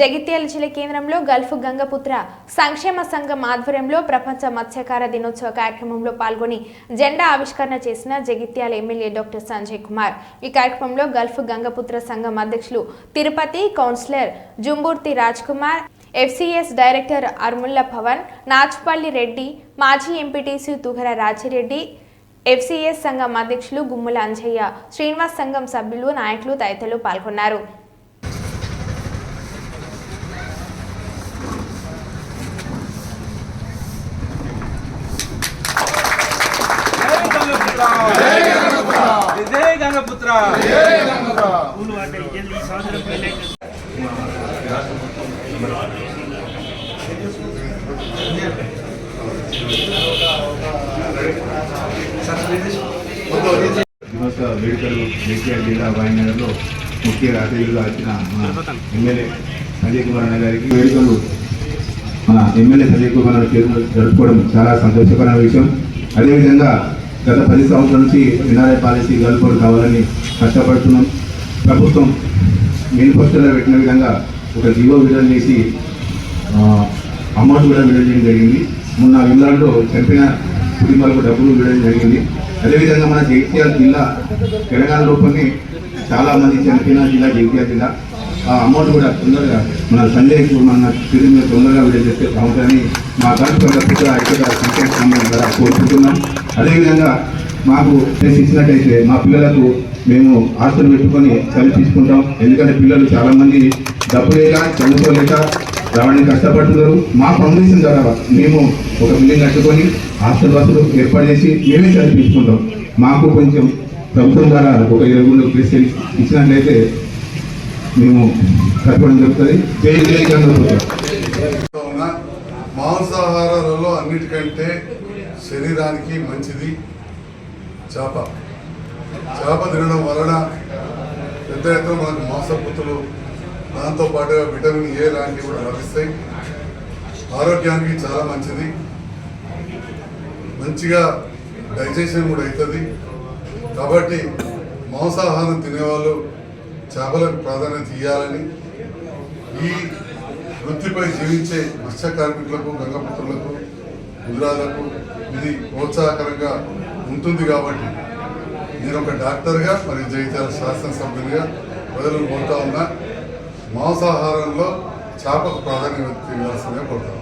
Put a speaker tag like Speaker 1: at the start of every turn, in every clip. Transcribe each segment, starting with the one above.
Speaker 1: జగిత్యాల జిల్లా కేంద్రంలో గల్ఫ్ గంగపుత్ర సంక్షేమ సంఘం ఆధ్వర్యంలో ప్రపంచ మత్స్యకార దినోత్సవ కార్యక్రమంలో పాల్గొని జెండా ఆవిష్కరణ చేసిన జగిత్యాల ఎమ్మెల్యే డాక్టర్ సంజయ్ కుమార్. ఈ కార్యక్రమంలో గల్ఫ్ గంగపుత్ర సంఘం అధ్యక్షులు Tirupati councillor Jumburthi Raj Kumar FCS director Armulla Pavan Nachupalli Reddy మాజీ ఎంపీటీసీ తుగర రాజిరెడ్డి ఎఫ్సిఎస్ సంఘం అధ్యక్షులు గుమ్ముల అంజయ్య శ్రీనివాస్ సంఘం సభ్యులు నాయకులు తదితరులు పాల్గొన్నారు.
Speaker 2: జై
Speaker 3: వేడుకలు కేసీఆర్ జిల్లా వాయినగర్లో ముఖ్య అతిథులుగా వచ్చిన మన ఎమ్మెల్యే సంజయ్ కుమార్ అన్న గారికి వేడుకలు మన ఎమ్మెల్యే సంజయ్ కుమార్ చేతులు జరుపుకోవడం చాలా సంతోషకరమైన విషయం. అదేవిధంగా గత పది సంవత్సరాల నుంచి ఎన్ఆర్ఐ పాలసీ గల్పోడు కావాలని కష్టపడుతున్నాం. ప్రభుత్వం మేనిఫెస్టోలో పెట్టిన విధంగా ఒక జీవో విడుదల చేసి అమౌంట్ కూడా విడుదల చేయడం జరిగింది. మొన్న విమలాలో చంపిన కుటుంబాలకు డబ్బులు విడుదల జరిగింది. అదేవిధంగా మన జగిత్యాల జిల్లా తెలంగాణ లోపలనే చాలామంది చంపిన చనిపోయిన జిల్లా జగిత్యాల జిల్లా. ఆ అమౌంట్ కూడా తొందరగా మన సంజయ్ మన తిరిగి తొందరగా విడుదల బాగుంటుందని మా కలుపు పుట్ట ఐక్యత సంఘం ద్వారా కోరుకుంటున్నాం. అదేవిధంగా మాకు ప్లేస్ ఇచ్చినట్టయితే మా పిల్లలకు మేము ఆస్తులు పెట్టుకొని చదివి తీసుకుంటాం. ఎందుకంటే పిల్లలు చాలామంది డబ్బు లేక చదువుకోలేక రావడానికి కష్టపడుతున్నారు. మా ఫౌండేషన్ ద్వారా మేము ఒక బిల్డింగ్ కట్టుకొని హాస్టల్ బస్సులు ఏర్పాటు చేసి మేమే చదివించుకుంటాం మాకు కొంచెం ప్రభుత్వం ద్వారా ఒక ఇరవై మూడు ప్లేస్ ఇచ్చినట్లయితే మేము కట్టుకోవడం జరుగుతుంది
Speaker 4: మాంసాహారాలలో అన్నిటికంటే శరీరానికి మంచిది చేప. చేప తినడం వలన పెద్ద ఎత్తున మనకు మాంసపుత్తులు దాంతో పాటుగా విటమిన్ ఏ లాంటివి కూడా లభిస్తాయి. ఆరోగ్యానికి చాలా మంచిది. మంచిగా డైజెషన్ కూడా అవుతుంది. కాబట్టి మాంసాహారం తినేవాళ్ళు చేపలకు ప్రాధాన్యత ఇవ్వాలని ఈ వృత్తిపై జీవించే మత్స్య కార్మికులకు గంగపుత్రులకు గుజరాలకు ఇది ప్రోత్సాహకరంగా ఉంటుంది కాబట్టి నేను ఒక డాక్టర్గా మరియు జగిత్యాల శాసనసభ్యునిగా ప్రజలను కోరుతా ఉన్నా. మాంసాహారంలో చేపకు ప్రాధాన్యత ఇవ్వాల్సిందిగా కోరుతా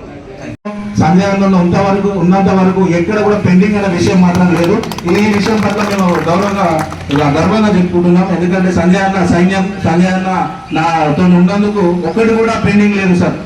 Speaker 4: ఉన్నా
Speaker 5: సందేహంలో ఉంత వరకు ఉన్నంత వరకు ఎక్కడ కూడా పెండింగ్ అనే విషయం మాత్రం లేదు. ఈ విషయం పట్ల మేము గౌరవంగా ఇలా గర్వంగా చెప్పుకుంటున్నాం. ఎందుకంటే సంజయ్ అన్న సైన్యం సంజయ్ అన్న నాతో ఉన్నందుకు ఒక్కటి కూడా పెండింగ్ లేదు సార్